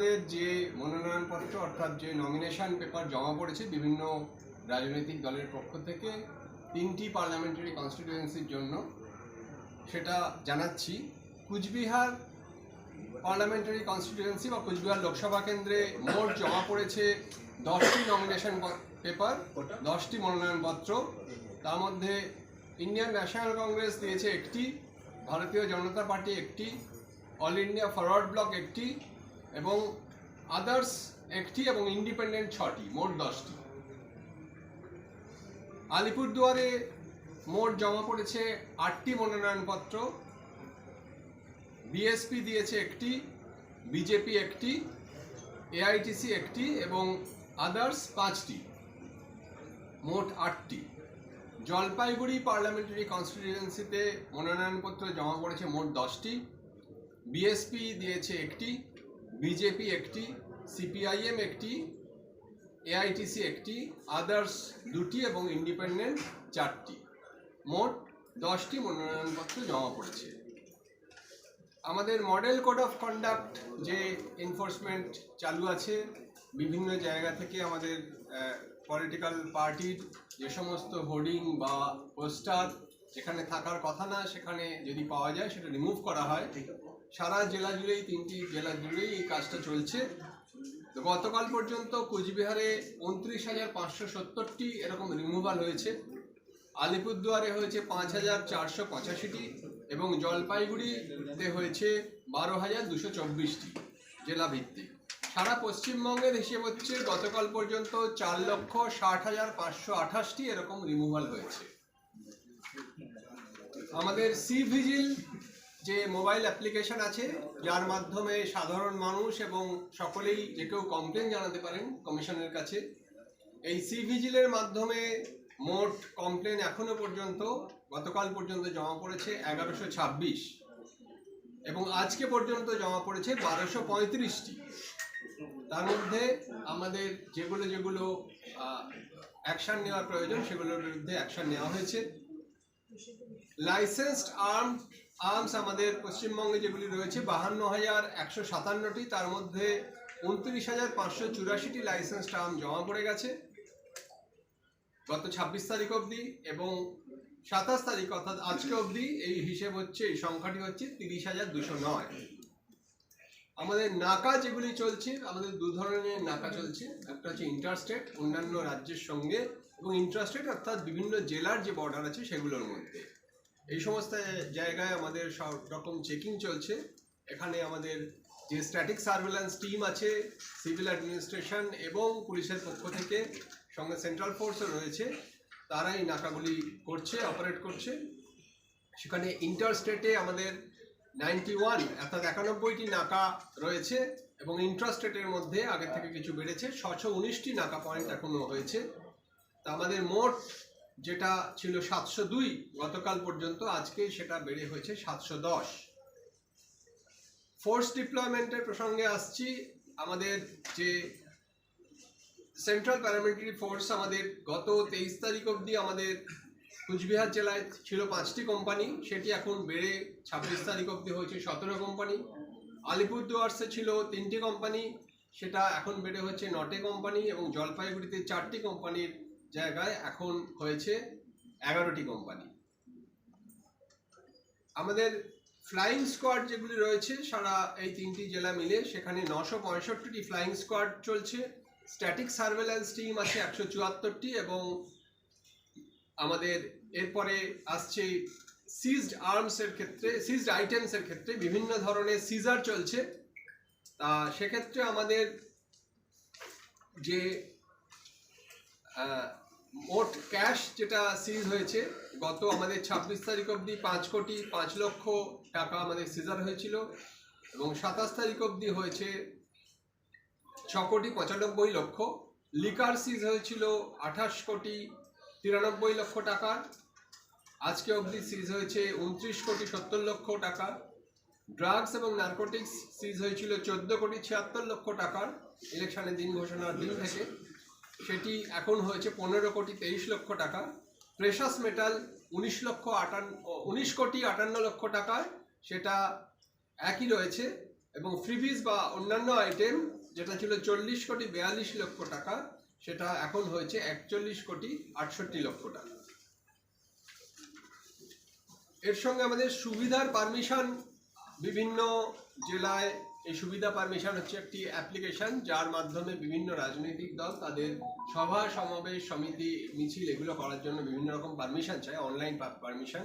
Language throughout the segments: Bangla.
আমাদের যে মনোনয়নপত্র অর্থাৎ যে নমিনেশন পেপার জমা পড়েছে বিভিন্ন রাজনৈতিক দলের পক্ষ থেকে তিনটি পার্লামেন্টারি কনস্টিটিউয়েন্সির জন্য, সেটা জানাচ্ছি। কুচবিহার পার্লামেন্টারি কনস্টিটিউয়েন্সি বা কুচবিহার লোকসভা কেন্দ্রে মোট জমা পড়েছে দশটি নমিনেশন পেপার দশটি মনোনয়নপত্র। তার মধ্যে ইন্ডিয়ান ন্যাশনাল কংগ্রেস দিয়েছে একটি, ভারতীয় জনতা পার্টি একটি অল ইন্ডিয়া ফরওয়ার্ড ব্লক একটি এবং আদার্স একটি এবং ইন্ডিপেন্ডেন্ট ছটি, মোট দশটি। আলিপুরদুয়ারে মোট জমা পড়েছে আটটি মনোনয়নপত্র বিএসপি দিয়েছে একটি বিজেপি একটি এআইটিসি একটি এবং আদার্স পাঁচটি, মোট আটটি। জলপাইগুড়ি পার্লামেন্টারি কনস্টিটিউয়েন্সিতে মনোনয়নপত্র জমা পড়েছে মোট দশটি বিএসপি দিয়েছে একটি বিজেপি একটি, সিপিআইএম একটি, এআইটিসি একটি, আদার্স দুটি এবং ইন্ডিপেন্ডেন্ট চারটি। মোট দশটি মনোনয়নপত্র জমা পড়েছে। আমাদের মডেল কোড অফ কন্ডাক্ট যে এনফোর্সমেন্ট চালু আছে, বিভিন্ন জায়গা থেকে আমাদের পলিটিক্যাল পার্টির যে সমস্ত হোর্ডিং বা পোস্টার, যেখানে থাকার কথা না, সেখানে যদি পাওয়া যায়, সেটা রিমুভ করা হয়। সারা জেলা জুড়েই, তিনটি জেলা জুড়েই এই কাজটা চলছে। গতকাল পর্যন্ত কোচবিহারে উনত্রিশ হাজার পাঁচশো সত্তরটি এরকম রিমুভাল হয়েছে। আলিপুরদুয়ারে হয়েছে পাঁচ হাজার চারশো পঁচাশিটি এবং জলপাইগুড়িতে হয়েছে বারো হাজার দুশো চব্বিশটি জেলা ভিত্তিক। সারা পশ্চিমবঙ্গের হিসেব হচ্ছে গতকাল পর্যন্ত চার লক্ষ ষাট হাজার পাঁচশো আঠাশটি এরকম রিমুভাল হয়েছে। আমাদের সি ভিজিল যে মোবাইল অ্যাপ্লিকেশন আছে, যার মাধ্যমে সাধারণ মানুষ এবং সকলেই যে কেউ কমপ্লেন জানাতে পারেন কমিশনের কাছে, এই সি ভিজিলের মাধ্যমে মোট কমপ্লেন এখনও পর্যন্ত, গতকাল পর্যন্ত জমা পড়েছে এগারোশো ছাব্বিশ। এবং আজকে পর্যন্ত জমা পড়েছে বারোশো পঁয়ত্রিশটি। তার মধ্যে আমাদের যেগুলো যেগুলো অ্যাকশন নেওয়ার প্রয়োজন, সেগুলোর বিরুদ্ধে অ্যাকশন নেওয়া হয়েছে। লাইসেন্সড আর্ম আর্মস আমাদের পশ্চিমবঙ্গে যেগুলি রয়েছে বাহান্ন হাজার একশো সাতান্নটি, তার মধ্যে উনত্রিশ হাজার পাঁচশো চুরাশিটি লাইসেন্সড আর্ম জমা পড়ে গেছে। গত ছাব্বিশ তারিখ অবধি এবং সাতাশ তারিখ, অর্থাৎ আজকে অবধি এই হিসেব হচ্ছে, এই সংখ্যাটি হচ্ছে তিরিশ হাজার দুশো নয়। আমাদের নাকা যেগুলি চলছে, আমাদের দু ধরনের নাকা চলছে। একটা হচ্ছে ইন্টারস্টেট, অন্যান্য রাজ্যের সঙ্গে, এবং ইন্টারস্টেট অর্থাৎ বিভিন্ন জেলার যে বর্ডার আছে, সেগুলোর মধ্যে। এই সমস্ত জায়গায় আমাদের সব রকম চেকিং চলছে। এখানে আমাদের যে স্ট্যাটিক সার্ভেলেন্স টিম আছে সিভিল অ্যাডমিনিস্ট্রেশন এবং পুলিশের পক্ষ থেকে সঙ্গে সেন্ট্রাল ফোর্সও রয়েছে তারা এই নাকাগুলি করছে অপারেট করছে। সেখানে ইন্টার স্টেটে আমাদের নাইনটি ওয়ান অর্থাৎ একানব্বইটি নাকা রয়েছে এবং ইন্ট্রাস্টেটের মধ্যে আগে থেকে কিছু বেড়েছে। ছশো উনিশটি নাকা পয়েন্ট এখনও হয়েছে। তা আমাদের মোট যেটা ছিল সাতশো দুই গতকাল পর্যন্ত, আজকে সেটা বেড়ে হয়েছে সাতশো দশ। ফোর্স ডিপ্লয়মেন্টের প্রসঙ্গে আসছি। আমাদের যে সেন্ট্রাল প্যারামিলিটারি ফোর্স আমাদের গত তেইশ তারিখ অবধি আমাদের কুচবিহার জেলায় ছিল পাঁচটি কোম্পানি সেটি এখন বেড়ে ছাব্বিশ তারিখ অবধি হয়েছে সতেরো কোম্পানি আলিপুরদুয়ার্সে ছিল তিনটি কোম্পানি সেটা এখন বেড়ে হচ্ছে নটে কোম্পানি এবং জলপাইগুড়িতে চারটি কোম্পানির জায়গায় এখন হয়েছে এগারোটি কোম্পানি আমাদের ফ্লাইং স্কোয়াড যেগুলি রয়েছে, সারা এই তিনটি জেলা মিলে সেখানে নশো পঁয়ষট্টিটি ফ্লাইং স্কোয়াড চলছে। স্ট্যাটিক সার্ভেলেন্স টিম আছে একশো চুয়াত্তরটি এবং আমাদের এরপরে আসছে সিজড আর্মসের ক্ষেত্রে সিজড আইটেমসের ক্ষেত্রে বিভিন্ন ধরনের সিজার চলছে। তা সেক্ষেত্রে আমাদের যে মোট ক্যাশ যেটা সিজ হয়েছে, গত আমাদের ছাব্বিশ তারিখ অবধি পাঁচ কোটি পাঁচ লক্ষ টাকা আমাদের সিজার হয়েছিল এবং সাতাশ তারিখ অবধি হয়েছে ছ কোটি পঁচানব্বই লক্ষ। লিকার সিজ হয়েছিল আঠাশ কোটি তিরানব্বই লক্ষ টাকা। আজকে অবধি সিজ হয়েছে উনত্রিশ কোটি সত্তর লক্ষ টাকা। ড্রাগস এবং নার্কোটিক্স সিজ হয়েছিল চোদ্দ কোটি ছিয়াত্তর লক্ষ টাকার ইলেকশনের দিন ঘোষণার দিন থেকে। সেটি এখন হয়েছে পনেরো কোটি তেইশ লক্ষ টাকা। প্রেশাস মেটাল উনিশ লক্ষ আটান্ন উনিশ কোটি আটান্ন লক্ষ টাকায় সেটা একই রয়েছে এবং ফ্রিবিজ বা অন্যান্য আইটেম যেটা ছিল চল্লিশ কোটি বিয়াল্লিশ লক্ষ টাকা, সেটা এখন হয়েছে একচল্লিশ কোটি আটষট্টি লক্ষ টাকা। এর সঙ্গে আমাদের সুবিধার পারমিশন বিভিন্ন জেলায় এই সুবিধা পারমিশন হচ্ছে একটি অ্যাপ্লিকেশন, যার মাধ্যমে বিভিন্ন রাজনৈতিক দল তাদের সভা, সমাবেশ, সমিতি, মিছিল এগুলো করার জন্য বিভিন্ন রকম পারমিশন চায়, অনলাইন পারমিশন,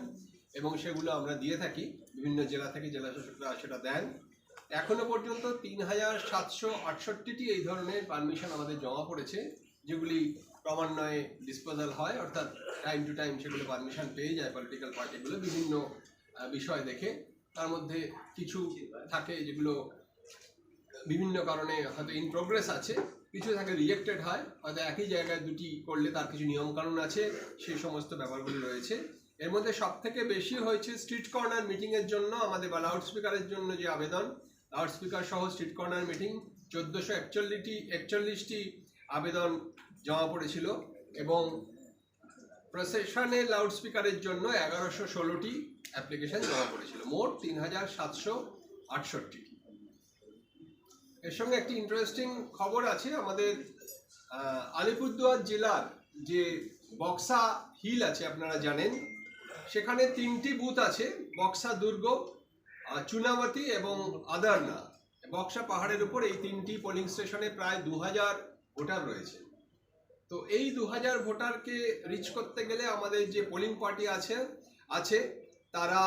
এবং সেগুলো আমরা দিয়ে থাকি। বিভিন্ন জেলা থেকে জেলা শাসকরা সেটা দেন। এখনও পর্যন্ত তিন হাজার সাতশো আটষট্টিটি এই ধরনের পারমিশন আমাদের জমা পড়েছে, যেগুলি ক্রমান্বয়ে ডিসপোজাল হয়, অর্থাৎ টাইম টু টাইম সেগুলো পারমিশন পেয়ে যায় পলিটিক্যাল পার্টিগুলো বিভিন্ন বিষয় দেখে। তার মধ্যে কিছু থাকে যেগুলো বিভিন্ন কারণে হয়তো ইন প্রোগ্রেস আছে, কিছু থাকে রিজেক্টেড হয়, হয়তো একই জায়গায় দুটি করলে তার কিছু নিয়মকানুন আছে, সেই সমস্ত ব্যাপারগুলি রয়েছে। এর মধ্যে সব থেকে বেশি হয়েছে স্ট্রিট কর্নার মিটিংয়ের জন্য আমাদের বা লাউড স্পিকারের জন্য যে আবেদন। লাউড স্পিকার সহ স্ট্রিট কর্নার মিটিং চোদ্দোশো একচল্লিশটি একচল্লিশটি আবেদন জমা পড়েছিল এবং প্রসেশনে লাউড স্পিকারের জন্য এগারোশো ষোলোটি অ্যাপ্লিকেশন জমা পড়েছিল। মোট তিন হাজার সাতশো আটষট্টি। এর সঙ্গে একটি ইন্টারেস্টিং খবর আছে, আমাদের আলিপুরদুয়ার জেলার যে বক্সা হিল আছে, আপনারা জানেন, সেখানে তিনটি বুথ আছে, বক্সা দুর্গ চুনামতি এবং আদারনা। বক্সা পাহাড়ের উপর এই তিনটি পোলিং স্টেশনে প্রায় দু হাজার ভোটার রয়েছে। তো এই দু হাজার ভোটারকে রিচ করতে গেলে আমাদের যে পোলিং পার্টি আছে আছে, তারা